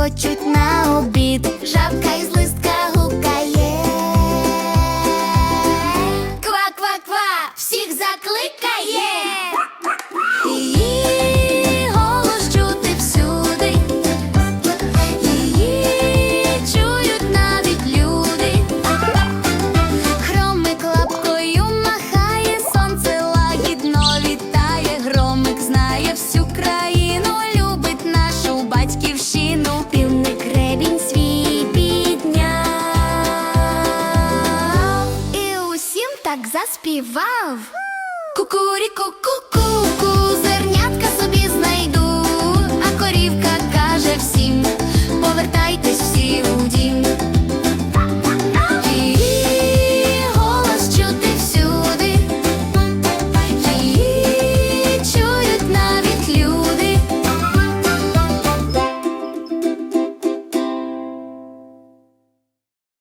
Хочуть на обід, жабка із листка гукає. Ква-ква-ква, всіх закликає. Заспівав. Кукуріку, ку